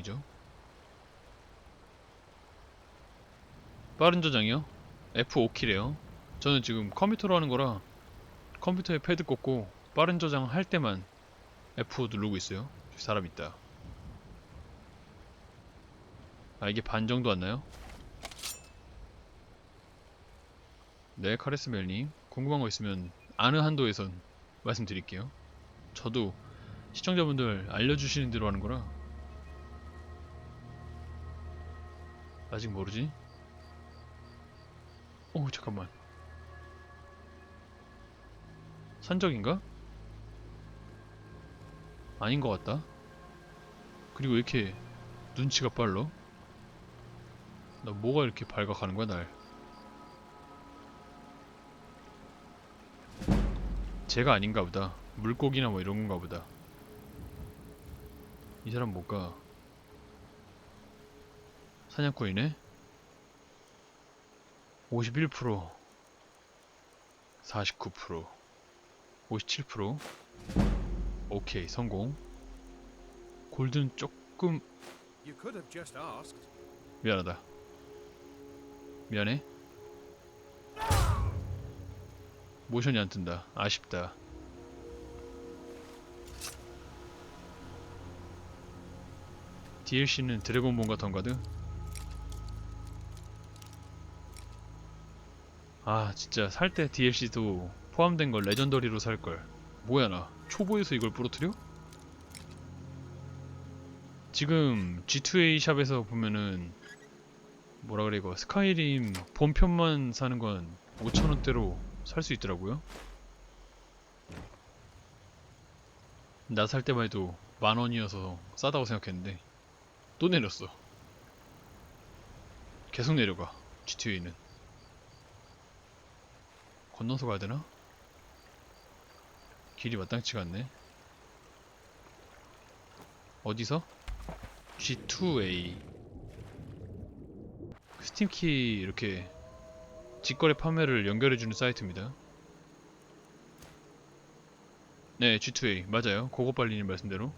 이죠? 빠른 저장이요? F5키래요. 저는 지금 컴퓨터로 하는 거라 컴퓨터에 패드 꽂고 빠른 저장 할 때만 F5 누르고 있어요. 사람 있다. 아 이게 반 정도 왔나요? 네 카레스멜님. 궁금한 거 있으면 아는 한도에선 말씀드릴게요. 저도 시청자분들 알려주시는 대로 하는 거라 아직 모르지? 오 잠깐만 산적인가? 아닌 것 같다 그리고 왜 이렇게 눈치가 빨라? 나 뭐가 이렇게 발각하는 거야 날 쟤가 아닌가 보다 물고기나 뭐 이런 건가 보다 이 사람 뭘까 사냥꾼이네 51% 49% 57% 오케이 성공. 골드는 조금. 미안하다. 미안해. 모션이 안 뜬다. 아쉽다. DLC는 드래곤본과 던가드 아 진짜 살 때 DLC도 포함된 걸 레전더리로 살걸. 뭐야 나? 초보에서 이걸 부러뜨려? 지금 G2A 샵에서 보면은 뭐라 그래 이거 스카이림 본편만 사는 건 5천원대로 살 수 있더라고요. 나 살 때만 해도 만원이어서 싸다고 생각했는데 또 내렸어. 계속 내려가 G2A는 건너서 가야 되나? 길이 마땅치가 않네 어디서? G2A 스팀키 이렇게 직거래 판매를 연결해주는 사이트입니다. 네, G2A 맞아요. 고고빨리님 말씀대로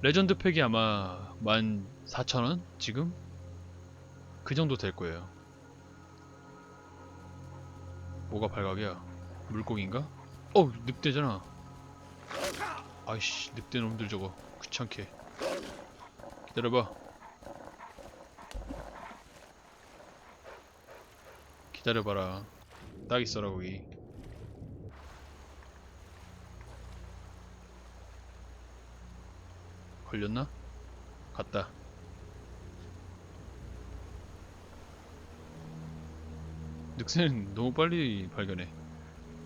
레전드 팩이 아마 14,000원 지금 그 정도 될 거예요. 뭐가 발각이야? 물고기인가? 어, 늑대잖아. 아이씨, 늑대 놈들 저거 귀찮게. 기다려봐. 기다려봐라. 딱 있어라 거기. 걸렸나? 갔다. 늑새는 너무 빨리 발견해.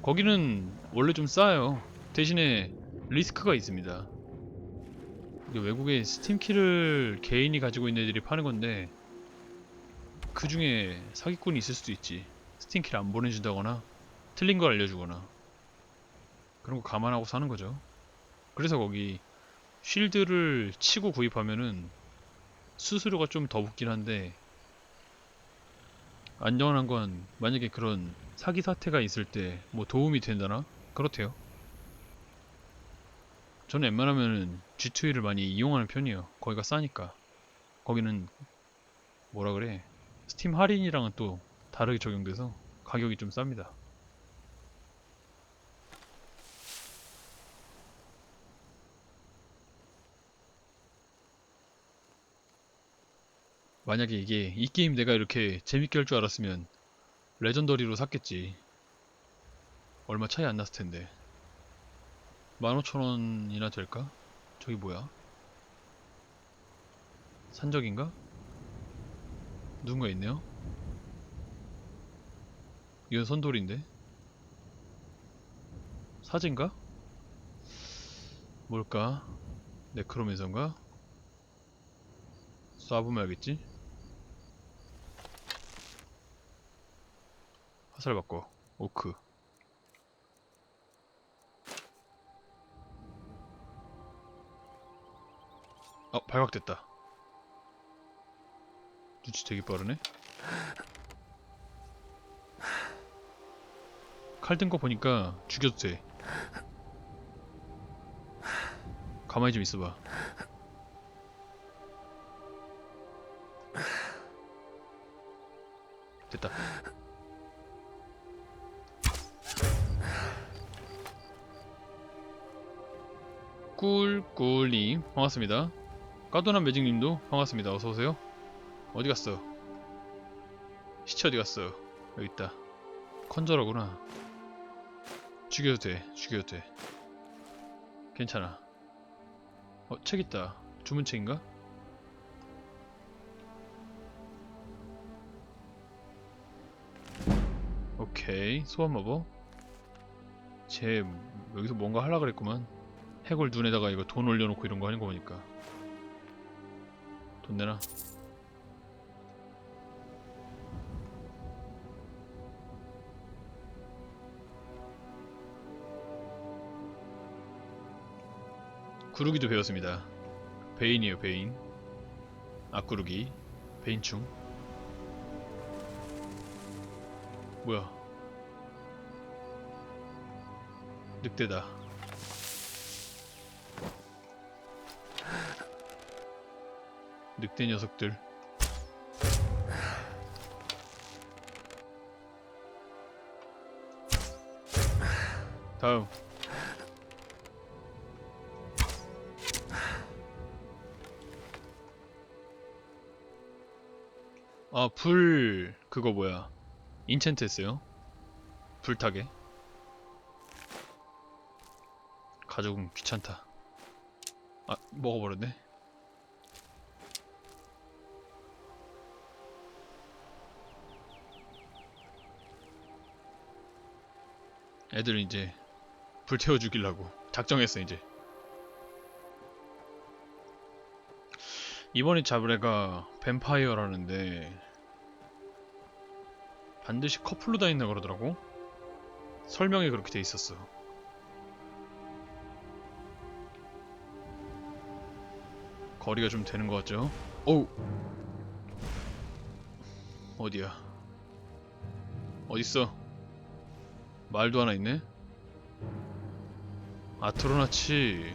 거기는 원래 좀 싸요. 대신에 리스크가 있습니다. 이게 외국에 스팀키를 개인이 가지고 있는 애들이 파는 건데 그 중에 사기꾼이 있을 수도 있지. 스팀키를 안 보내준다거나 틀린 걸 알려주거나 그런 거 감안하고 사는 거죠. 그래서 거기 쉴드를 치고 구입하면은 수수료가 좀 더 붙긴 한데 안전한 건 만약에 그런 사기 사태가 있을 때 뭐 도움이 된다나 그렇대요. 저는 웬만하면은 G2E를 많이 이용하는 편이에요. 거기가 싸니까. 거기는 뭐라 그래? 스팀 할인이랑은 또 다르게 적용돼서 가격이 좀 쌉니다. 만약에 이게 이 게임 내가 이렇게 재밌게 할 줄 알았으면 레전더리로 샀겠지. 얼마 차이 안 났을 텐데. 15,000원이나 될까? 저기 뭐야? 산적인가? 누군가 있네요? 이건 선돌인데? 사진가? 뭘까? 네크로맨서인가? 쏴보면 알겠지? 화살 바꿔 오크. 어 발각됐다. 눈치 되게 빠르네. 칼 든 거 보니까 죽여도 돼. 가만히 좀 있어봐. 됐다. 꿀꿀님 반갑습니다. 까도난 매직님도 반갑습니다. 어서 오세요. 어디 갔어? 시체 어디 갔어? 여기 있다. 컨저러구나. 죽여도 돼. 죽여도 돼. 괜찮아. 어, 책 있다. 주문책인가? 오케이. 소환 마법. 쟤 여기서 뭔가 하려 그랬구만. 해골 눈에다가 이거 돈 올려놓고 이런 거 하는 거 보니까. 돈 내놔. 구르기도 배웠습니다. 베인이에요, 베인. 앞구르기. 베인충. 뭐야? 늑대다. 늑대 녀석들. 다음. 아, 불 그거 뭐야? 인챈트 했어요. 불타게. 가족은 귀찮다. 아, 먹어버렸네. 애들은 이제 불 태워 죽이려고 작정했어 이제. 이번에 잡을 애가 뱀파이어라는데 반드시 커플로 다닌다 그러더라고. 설명에 그렇게 돼 있었어. 거리가 좀 되는 것 같죠? 어우! 어디야? 어딨어? 말도 하나 있네? 아트로나치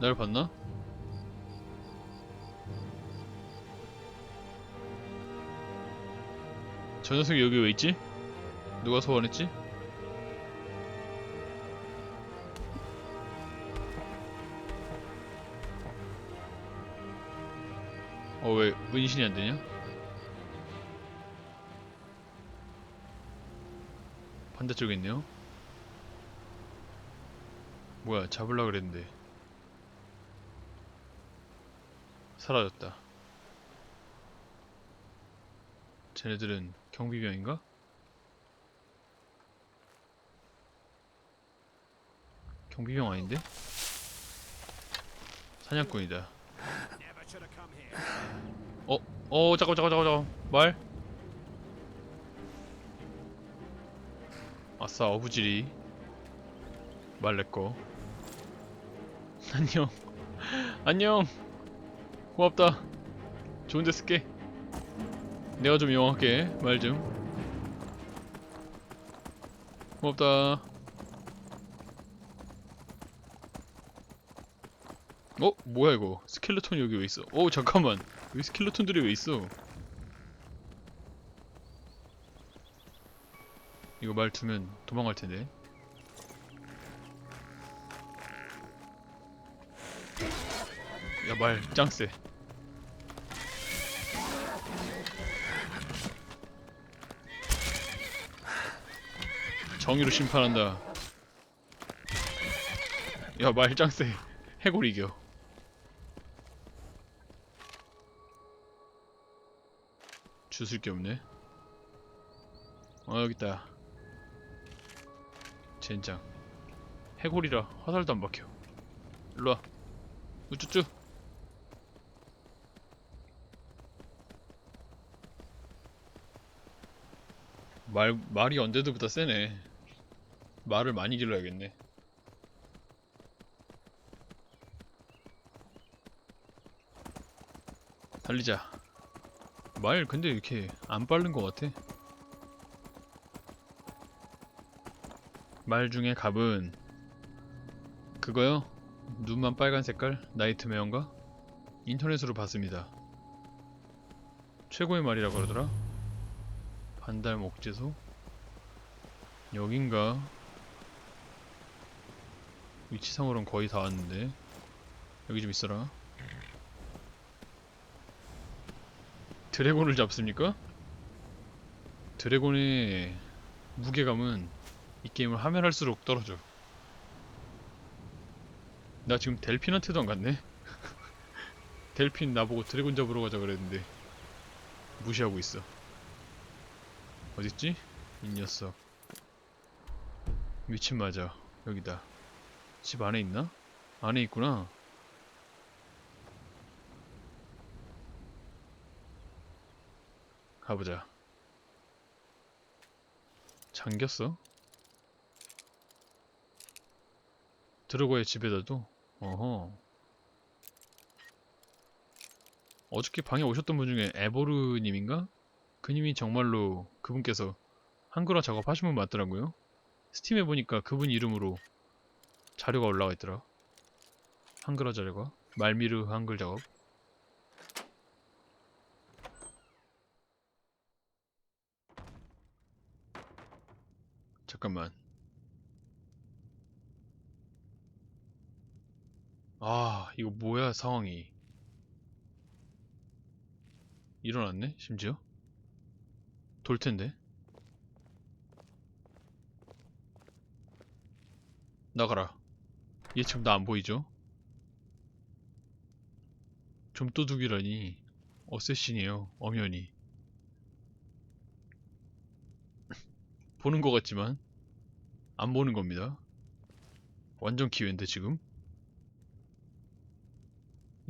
날 봤나? 저 녀석이 여기 왜 있지? 누가 소환했지? 어 왜 은신이 안 되냐? 반대쪽에 있네요. 뭐야 잡으려 그랬는데 사라졌다. 쟤네들은 경비병인가? 경비병 아닌데? 사냥꾼이다. 어, 어, 잠깐, 잠깐, 잠깐, 잠깐. 말. 아싸, 어부지리. 말 내꺼. 안녕. 안녕. 고맙다. 좋은데 쓸게. 내가 좀 이용할게. 말 좀. 고맙다. 어? 뭐야 이거? 스켈레톤이 여기 왜 있어? 어 잠깐만. 여기 스켈레톤들이 왜 있어? 이거 말 두면 도망갈 텐데. 야 말 짱세. 정의로 심판한다. 야 말 짱세. 해골 이겨. 주술 게 없네. 어 여기 있다. 젠장. 해골이라 화살도 안 박혀. 일로 와. 우쭈쭈. 말 말이 언제도보다 세네. 말을 많이 길러야겠네. 달리자. 말 근데 이렇게 안 빠른 것 같아. 말 중에 갑은 그거요? 눈만 빨간 색깔? 나이트메어인가? 인터넷으로 봤습니다. 최고의 말이라 그러더라. 반달 목재소 여긴가 위치상으로는 거의 다 왔는데 여기 좀 있어라 드래곤을 잡습니까? 드래곤의 무게감은 이 게임을 하면 할수록 떨어져. 나 지금 델핀한테도 안 갔네? 델핀 나보고 드래곤 잡으러 가자 그랬는데 무시하고 있어. 어딨지? 이 녀석. 미친 맞아. 여기다. 집 안에 있나? 안에 있구나. 가보자. 잠겼어? 들어가야 집에다도? 어허 어저께 방에 오셨던 분 중에 에보르님인가? 그님이 정말로 그분께서 한글화 작업하신 분 맞더라고요. 스팀에 보니까 그분 이름으로 자료가 올라가 있더라. 한글화 자료가 말미르 한글 작업. 잠깐만. 아, 이거 뭐야 상황이. 일어났네 심지어? 돌 텐데? 나가라. 얘 지금 나 안 보이죠? 좀 도둑이라니. 어쌔신이에요 엄연히. 보는 것 같지만 안 보는 겁니다. 완전 기회인데 지금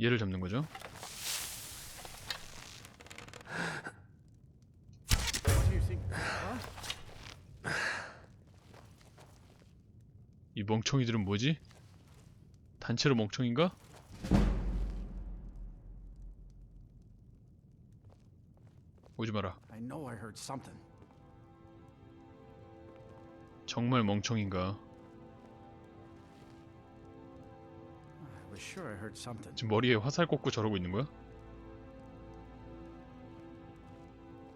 얘를 잡는 거죠? 이 멍청이들은 뭐지? 단체로 멍청인가? 오지 마라. 정말 멍청인가? Sure I heard something. 지금 머리에 화살 꽂고 저러고 있는 거야?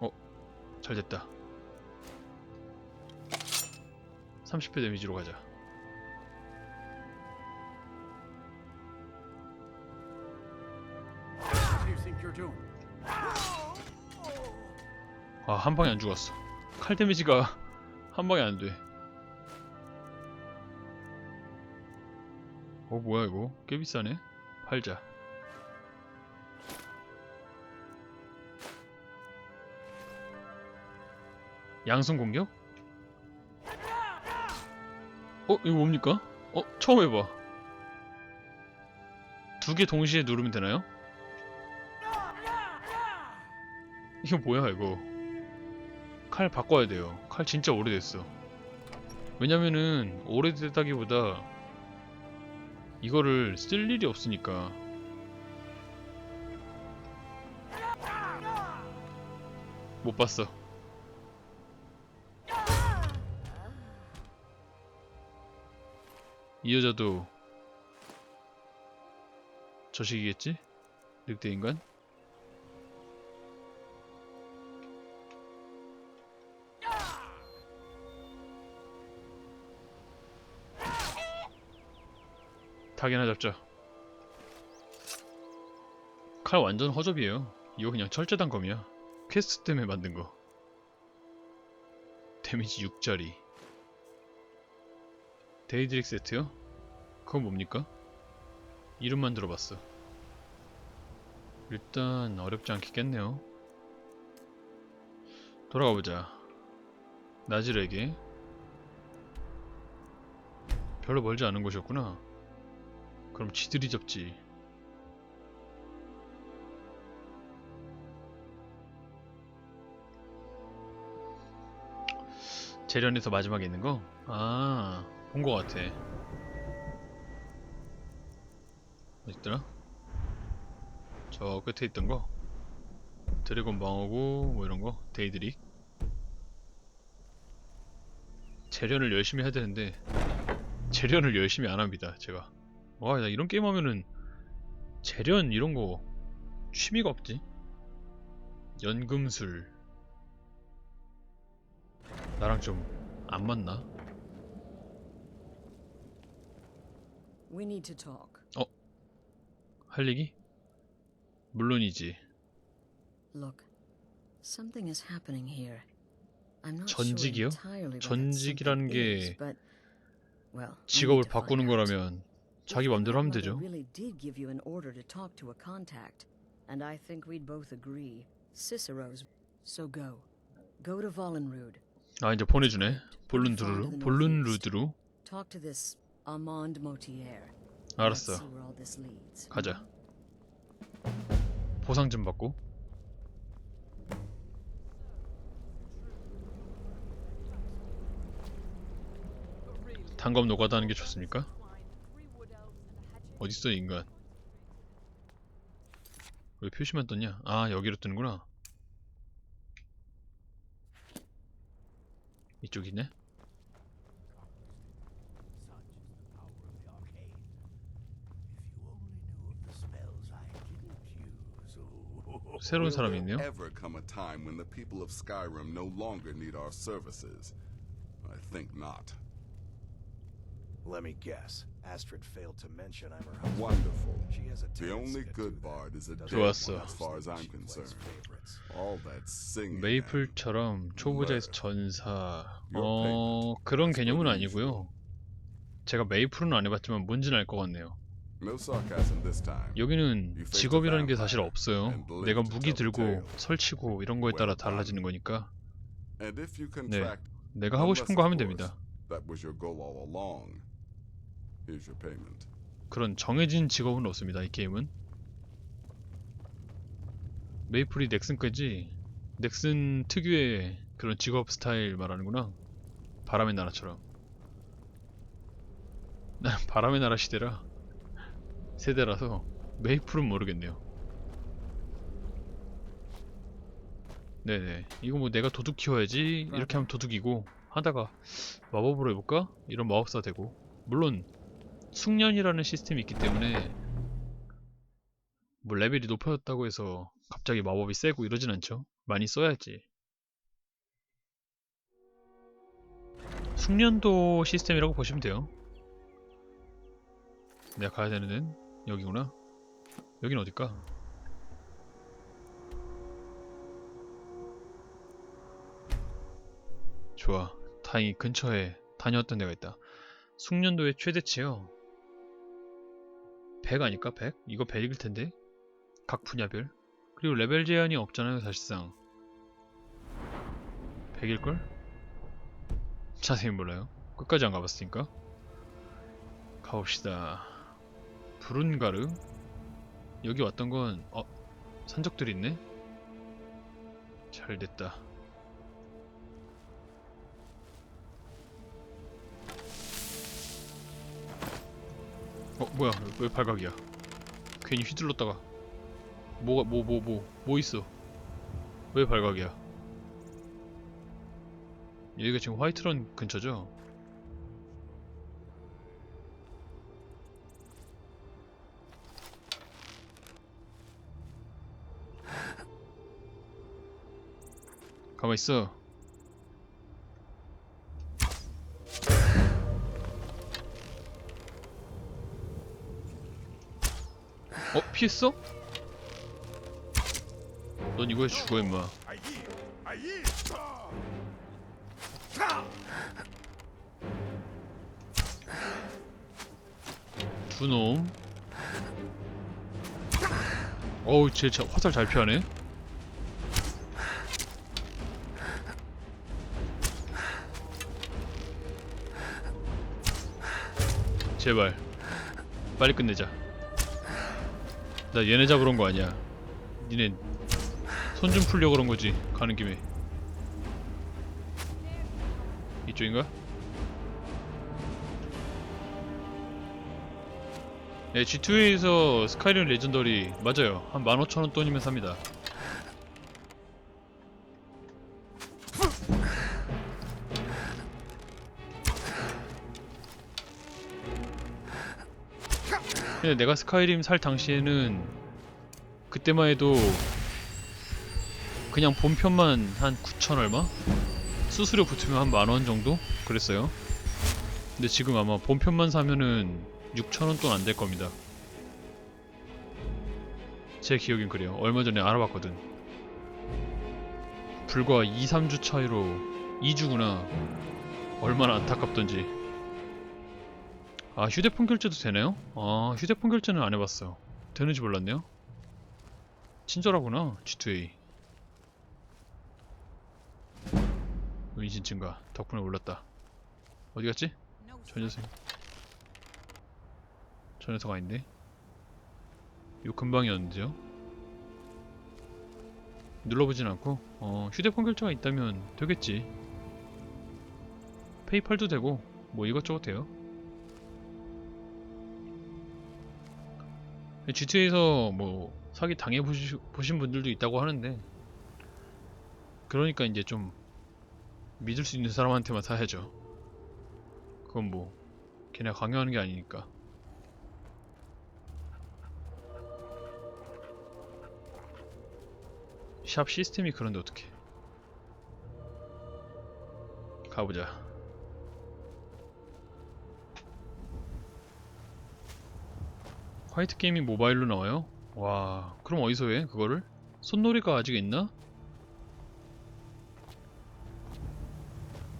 어, 잘 됐다. 30배 데미지로 가자. 아, 한 방에 안 죽었어. 칼 데미지가 한 방에 안 돼. 어, 뭐야, 이거? 꽤 비싸네? 팔자. 양손 공격? 어, 이거 뭡니까? 어, 처음 해봐. 두 개 동시에 누르면 되나요? 이거 뭐야, 이거. 칼 바꿔야 돼요. 칼 진짜 오래됐어. 왜냐면은 오래됐다기보다 이거를 쓸 일이 없으니까. 못 봤어. 이 여자도 저식이겠지? 늑대 인간? 닭이나 잡자. 칼 완전 허접이에요. 이거 그냥 철제단검이야. 퀘스트 때문에 만든 거. 데미지 6짜리. 데이드릭 세트요? 그건 뭡니까? 이름만 들어봤어. 일단 어렵지 않겠겠네요. 돌아가 보자. 나질에게 별로 멀지 않은 곳이었구나. 그럼 지들이 잡지. 재련에서 마지막에 있는 거? 아, 본 거 같아. 어딨더라? 저 끝에 있던 거? 드래곤 방어구, 뭐 이런 거? 데이드릭? 재련을 열심히 해야 되는데, 재련을 열심히 안 합니다, 제가. 와, 나 이런 게임 하면은 재련 이런 거 취미가 없지? 연금술 나랑 좀 안 맞나? We need to talk. 할 얘기? 물론이지. Look, something is happening here. I'm not 전직이요? sure entirely what that 전직이라는 something is, 게 but, well, we 직업을 need to find 바꾸는 out. 거라면 자기 맘대로 하면 되죠. really did give you an order to talk to a contact, and I think we'd both agree, Cicero's. So go, go to Vollenrude. 아 이제 보내주네. 볼룬드루, 볼룬루드루. Talk to this Armand Motier. Let's 알았어. see where all this leads. 가자. 보상 좀 받고. 단검 노가다하는 게 좋습니까? 어딨어 이 인간? 왜 표시만 떴냐? 아 여기로 뜨는구나. 이쪽이네. 새로운 사람이 있네요. ever come a time when the people of Skyrim no longer need our services? I think not. Let me guess. Astrid failed to mention I'm her husband. Wonderful. She has a The only good bard is a dead 좋았어. one as far as I'm concerned. All that singing. 메이플처럼 초보자에서 전사 어. 그런 개념은 아니고요 제가 메이플은 안 해봤지만 뭔지는 알 것 같네요 No sarcasm this time. 여기는 직업이라는 게 사실 없어요 내가 무기 들고 설치고 이런 거에 따라 달라지는 거니까 And if you contract, 내가 하고 싶은 거 하면 됩니다 that was your goal all along. Here's your payment. 그런 정해진 직업은 없습니다 이 게임은. 메이플이 넥슨까지? 넥슨 특유의 그런 직업 스타일 말하는구나. 바람의 나라처럼. 난 바람의 나라 시대라. 세대라서 메이플은 모르겠네요. 네네. 이거 뭐 내가 도둑 키워야지. 이렇게 하면 도둑이고 하다가 마법으로 해볼까? 이런 마법사 되고. 물론 숙련이라는 시스템이 있기 때문에 뭐 레벨이 높아졌다고 해서 갑자기 마법이 세고 이러진 않죠. 많이 써야지. 숙련도 시스템이라고 보시면 돼요. 내가 가야 되는 데는 여기구나. 여긴 어딜까? 좋아. 다행히 근처에 다녀왔던 데가 있다. 숙련도의 최대치요. 100 아닐까? 100? 이거 100일 텐데. 각 분야별. 그리고 레벨 제한이 없잖아요, 사실상. 100일걸? 자세히 몰라요. 끝까지 안 가봤으니까. 가봅시다. 부룬가르? 여기 왔던 건, 어, 산적들이 있네? 잘 됐다. 어 뭐야? 왜 발각이야? 괜히 휘둘렀다가. 뭐가 뭐 뭐 뭐 뭐 있어? 왜 발각이야? 여기가 지금 화이트런 근처죠? 가만 있어 피했어? 넌 이거에 죽어 임마. 두놈. 어우 쟤 자- 화살 잘 피하네. 제발. 빨리 끝내자 나 얘네 잡으러 온 거 아니야. 니네 손 좀 풀려 그런 거지. 가는 김에. 이쪽인가? 네, G2에서 스카이림 레전더리 맞아요. 한 15,000원 돈이면 삽니다. 근데 내가 스카이림 살 당시에는 그때만 해도 그냥 본편만 한 9천 얼마? 수수료 붙으면 한 만 원 정도 그랬어요. 근데 지금 아마 본편만 사면은 6,000원 돈 안 될 겁니다. 제 기억엔 그래요. 얼마 전에 알아봤거든. 불과 2, 3주 차이로 2주구나. 얼마나 안타깝던지. 아, 휴대폰 결제도 되나요? 아, 휴대폰 결제는 안 해봤어. 되는지 몰랐네요. 친절하구나, G2A. 은신 증가. 덕분에 올랐다. 어디 갔지? 저 녀석. 저 녀석 아닌데? 요 근방이었는데요? 눌러보진 않고, 어, 휴대폰 결제가 있다면 되겠지. 페이팔도 되고, 뭐 이것저것 돼요. GTA에서 뭐 사기 당해 보신 분들도 있다고 하는데 그러니까 이제 좀 믿을 수 있는 사람한테만 사야죠. 그건 뭐 걔네 가 강요하는 게 아니니까. 샵 시스템이 그런데 어떻게? 가보자. 화이트 게임이 모바일로 나와요? 와, 그럼 어디서 해? 그거를? 손놀이가 아직 있나?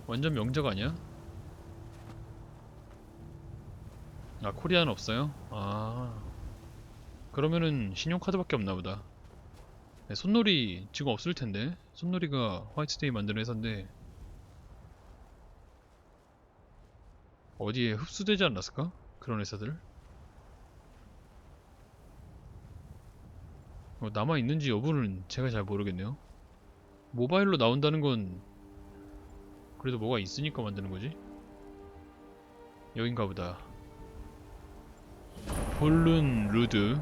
완전 명작 아니야? 아, 코리아는 없어요? 아. 그러면은 신용카드밖에 없나 보다. 네, 손놀이 지금 없을 텐데. 손놀이가 화이트데이 만드는 회사인데. 어디에 흡수되지 않았을까? 그런 회사들? 남아 있는지 여부는 제가 잘 모르겠네요. 모바일로 나온다는 건 그래도 뭐가 있으니까 만드는 거지? 여긴가 보다. 볼룬 루드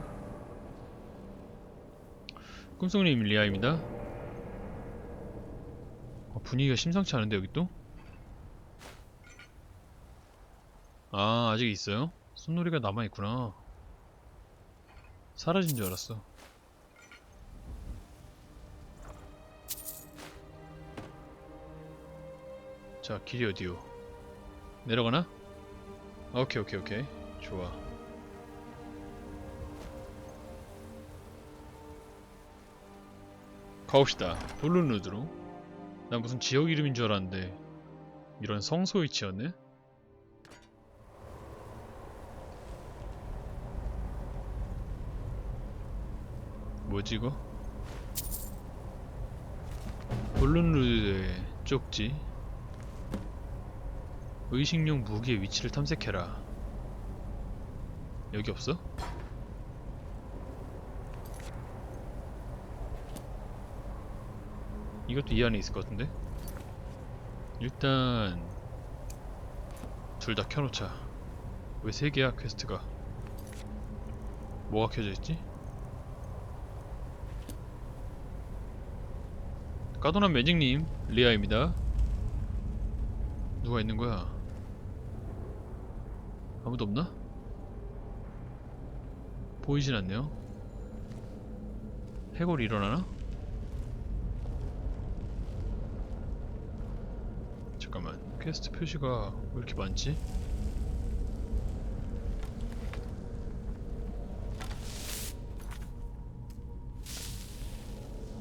꿈속님 리아입니다. 어, 분위기가 심상치 않은데 여기 또? 아 아직 있어요? 손놀이가 남아있구나. 사라진 줄 알았어. 자 길이 어디요? 내려가나? 오케이 오케이 오케이 좋아 가봅시다 블루누드로 난 무슨 지역 이름인 줄 알았는데 이런 성소 위치였네? 뭐지 이거? 블루누드의 쪽지 의식용 무기의 위치를 탐색해라. 여기 없어? 이것도 이 안에 있을 것 같은데? 일단 둘 다 켜놓자. 왜 세 개야 퀘스트가? 뭐가 켜져 있지? 까도난 매직님 리아입니다. 누가 있는 거야? 아무도 없나? 보이진 않네요. 해골이 일어나나? 잠깐만, 퀘스트 표시가 왜 이렇게 많지?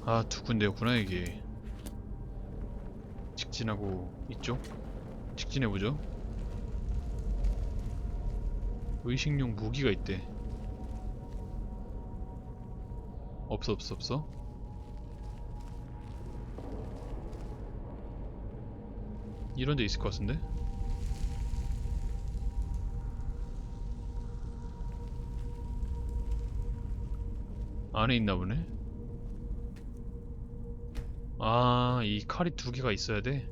아, 두 군데였구나, 이게. 직진하고 이쪽? 직진해보죠. 의식용 무기가 있대. 없어 없어 없어. 이런 데 있을 것 같은데? 안에 있나 보네. 아, 이 칼이 두 개가 있어야 돼.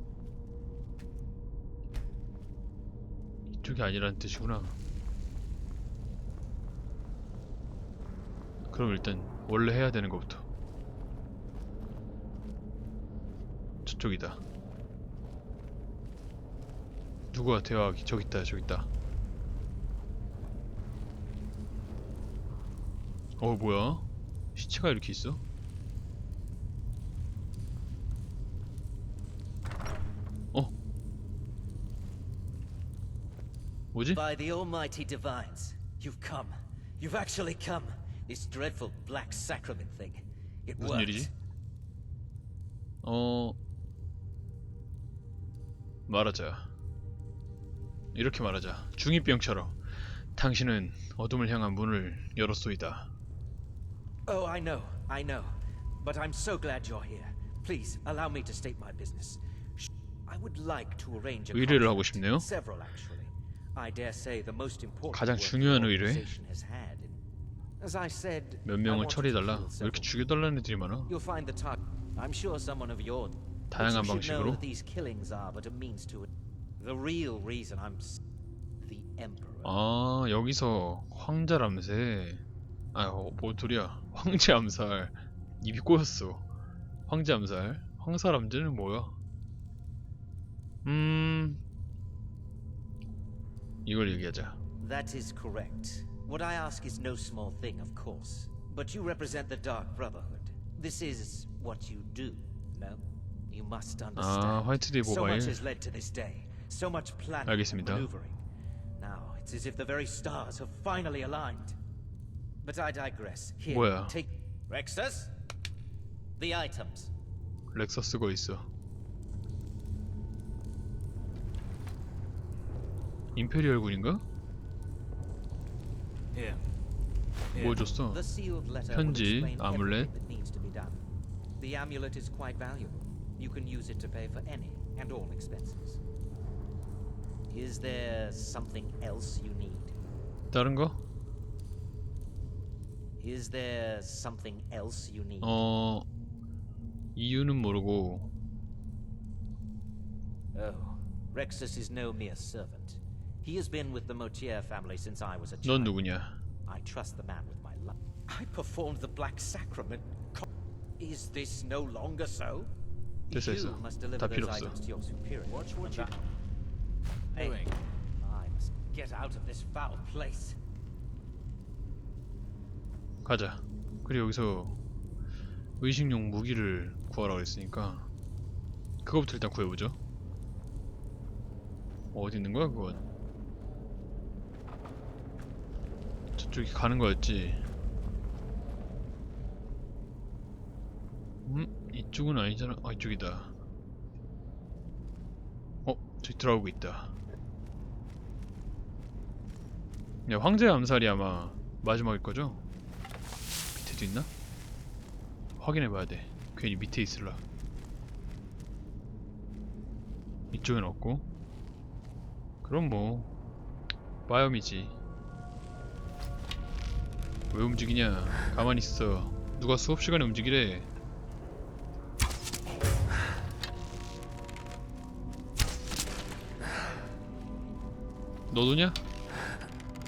이쪽이 아니라는 뜻이구나. 그럼 일단 원래 해야 되는 것부터 저쪽이다 누구 같아요? 아, 저기 있다 저기 있다 어 뭐야? 시체가 이렇게 있어? 어 뭐지? By the almighty divines, you've come. You've actually come. This dreadful black sacrament thing. It 무슨 worked. 일이지? 어 말하자. 이렇게 말하자. 중이병처럼 당신은 어둠을 향한 문을 열었소이다. Oh, I know, I know. But I'm so glad you're here. Please, allow me to state my business. Sh- I would like to arrange a 의뢰를 하고 contract. 싶네요. Several, actually. I dare say the most important 가장 work 중요한 the 의뢰? organization has had. in- As I said, 몇 I 명을 처리해달라. 왜 이렇게. 죽여달라는 애들이 많아? You'll find the target. I'm sure someone of your 다양한 방식으로? that these killings are but a means to it. The real reason I'm s- the emperor. 아 여기서 황자 람세 아뭔 소리야 황제 암살 입이 꼬였어 황제 암살 황사 람제는 뭐야 음 이걸 얘기하자 That is correct. What I ask is no small thing, of course. But you represent the Dark Brotherhood. This is what you do, no? You must understand. 아 화이트데이 so 모바일 much has led to this day. So much planning and 알겠습니다. maneuvering. Now it's as if the very stars have finally aligned. But I digress. Here, 뭐야? take Rexus. The items. 렉서스가 있어 임페리얼 군인가? Here. 뭐 줬어? The sealed letter 편지, will explain 아물렛. everything that needs to be done. The amulet is quite valuable. You can use it to pay for any and all expenses. Is there something else you need? 다른 거? Is there something else you need? 어 이유는 모르고 Oh, Rexus is no mere servant. He has been with the Motier family since I was a 넌 child. 누구냐? I trust the man with my life. I performed the Black Sacrament. Is this no longer so? 됐어, you 됐어. must deliver 다 those 필요 없어. items to your superior. Watch what you Hey, doing. I must get out of this foul place. 가자. 그리고 여기서 의식용 무기를 구하라 그랬으니까 그거부터 일단 구해보죠. 어디 있는 거야 그건? 저쪽이 가는 거였지. 음? 이쪽은 아니잖아. 아 이쪽이다. 어? 저기 들어가고 있다. 야 황제 암살이 아마 마지막일 거죠? 밑에도 있나? 확인해봐야 돼. 괜히 밑에 있을라. 이쪽엔 없고. 그럼 뭐 빠염이지. 왜 움직이냐? 가만히 있어. 누가 수업 시간에 움직이래? 너도냐?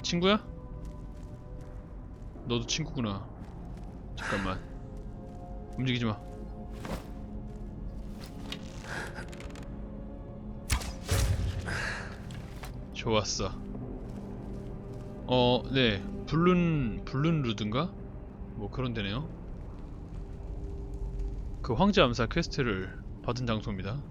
친구야? 너도 친구구나. 잠깐만. 움직이지 마. 좋았어. 어, 네. 블룬 블룬 루드인가? 뭐 그런 데네요. 그 황제 암살 퀘스트를 받은 장소입니다.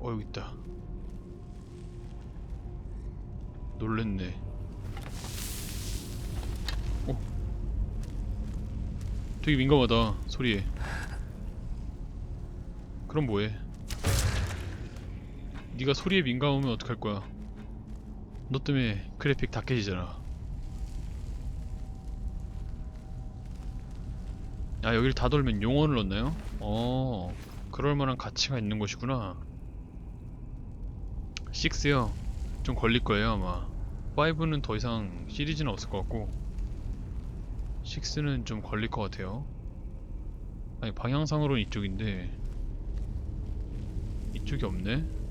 어 여기 있다. 놀랬네. 어? 되게 민감하다 소리에. 그럼 뭐해? 네가 소리에 민감하면 어떡할 거야? 너 때문에 그래픽 다 깨지잖아. 아 여기를 다 돌면 용원을 얻나요? 어 그럴 만한 가치가 있는 곳이구나. 6요. 좀 걸릴 거예요 아마. 5는 더 이상 시리즈는 없을 것 같고 6는 좀 걸릴 것 같아요. 아니 방향상으로는 이쪽인데 이쪽이 없네.